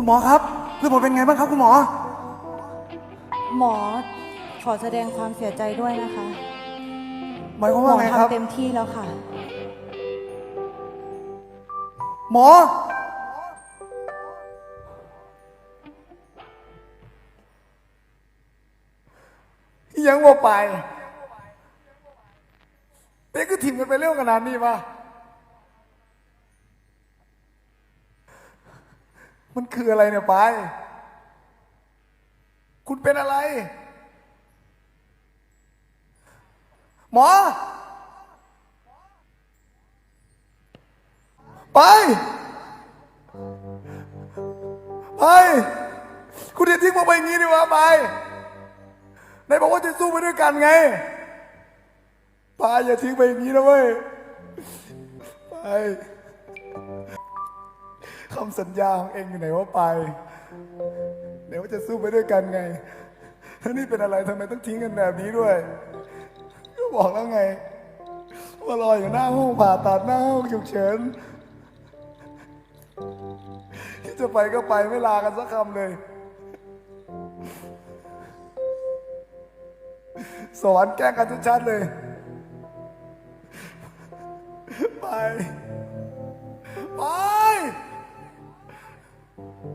คุณหมอครับเรื่องผมเป็นไงบ้างครับ คุณหมอ หมอขอแสดงความเสียใจด้วยนะคะหมายความหมว่าอไงครับ ทำเต็มที่แล้วค่ะ หมอ ยังว่าไป เป๊กก็ถิ่มกันไปเร็วขนาดนี้ปะ มันคืออะไรเนี่ยไป คุณเป็นอะไร หมอ ไป ไป คุณจะทิ้งผมไปอย่างนี้ดีวะไปไหนบอกว่าจะสู้ไปด้วยกันไงไปอย่าทิ้งไปอย่างนี้นะเว้ยไป คำสัญญาของเองอยู่ไหนว่าไปเดี๋ยวว่าจะสู้ไปด้วยกันไงแล้วนี่เป็นอะไรทำไมต้องทิ้งกันแบบนี้ด้วย ก็บอกแล้วไงว่ารออยู่หน้าห้องผ่าตัดหน้าห้องฉุกเฉินที่จะไปก็ไปไม่ลากันสักคำเลย สอนแกล้งกันชัดๆเลย ไปไป